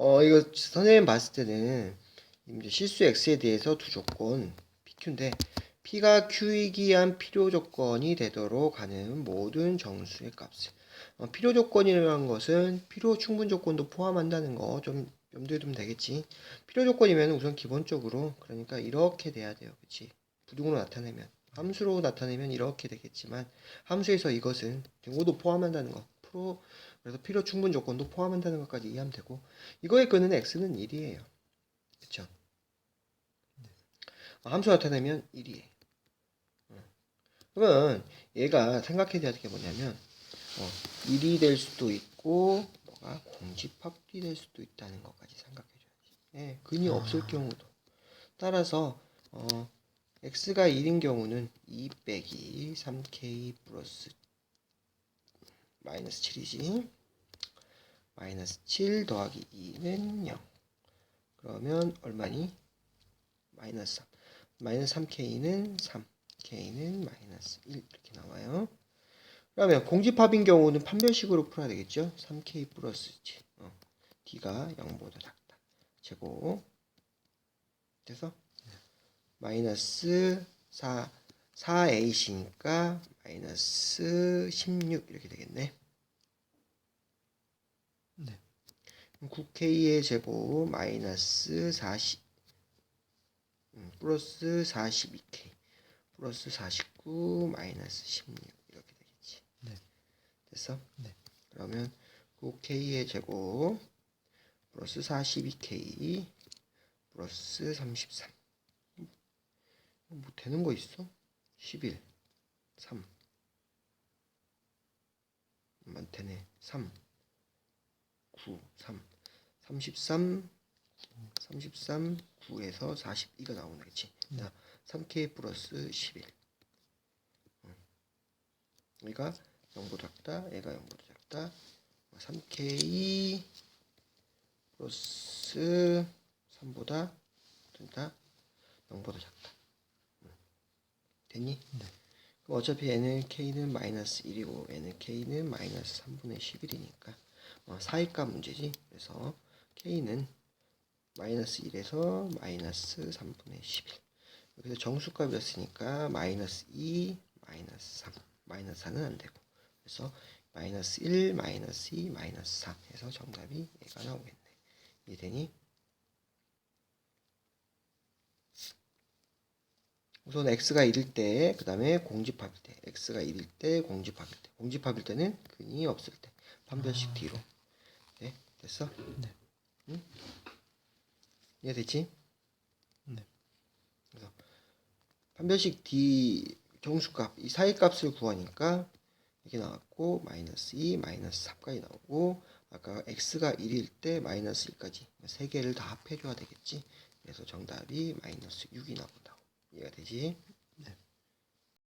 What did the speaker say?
어, 이거 선생님 봤을 때는 실수 x에 대해서 두 조건 pq인데 p가 q이기 위한 필요 조건이 되도록 하는 모든 정수의 값을 어, 필요 조건이라는 것은 필요 충분 조건도 포함한다는 거 좀 염두에 두면 되겠지. 필요 조건이면 우선 기본적으로 그러니까 이렇게 돼야 돼요. 그치? 부등으로 나타내면 함수로 나타내면 이렇게 되겠지만 함수에서 이것은 등호도 포함한다는 거 프로 그래서 필요 충분 조건도 포함한다는 것까지 이해하면 되고 이거의 근은 x는 1이에요. 그쵸? 아, 함수 나타내면 1이에요. 그러면 얘가 생각해야 될 게 뭐냐면 어, 1이 될 수도 있고 뭐가 공집합이 될 수도 있다는 것까지 생각해줘야지. 예, 근이 없을 경우도. 따라서 어, x가 1인 경우는 2 빼기 3k 플러스 마이너스 7이지. 마이너스 7 더하기 2는 0. 그러면 얼마니? 마이너스 3. 마이너스 3k는 3. k는 마이너스 1 이렇게 나와요. 그러면 공집합인 경우는 판별식으로 풀어야 되겠죠? 3k 플러스 지 어, d가 0보다 작다. 제곱. 그래서 마이너스 4 4ac니까 마이너스 16 이렇게 되겠네. 네. 9k의 제곱 마이너스 40 음, 플러스 42k 플러스 49 마이너스 16 이렇게 되겠지. 네. 됐어? 네. 그러면 9k의 제곱 플러스 42k 플러스 33 뭐 되는 거 있어? 11 3 만 되네 3 9 3 33 33 9에서 40 이거 나오네 그치? 네. 자, 3k 플러스 11 음. 얘가 0보다 작다 얘가 0보다 작다 3k 플러스 3보다 된다 0보다 작다 음. 됐니? 네. 그럼 어차피 n은 k는 마이너스 1이고 n은 k는 마이너스 3분의 11이니까 어, 사이값 문제지. 그래서 k는 마이너스 1에서 마이너스 3분의 11 여기서 정수값이었으니까 마이너스 2 마이너스 3 마이너스 4는 안되고. 그래서 마이너스 1 마이너스 2 마이너스 3 해서 정답이 얘가 나오겠네. 이해되니? 우선 x가 1일 때, 그 다음에 공집합일 때, x가 1일 때, 공집합일 때, 공집합일 때는 근이 없을 때, 판별식 뒤로. 네, 됐어? 네. 응? 이해됐지? 네. 그래서 판별식 D 정수값, 이 사이값을 구하니까 이게 나왔고, 마이너스 2, 마이너스 3까지 나오고, 아까 x가 1일 때 마이너스 1까지 세 개를 다 합해줘야 되겠지. 그래서 정답이 마이너스 6이 나온다고. 이해가 되지? 네.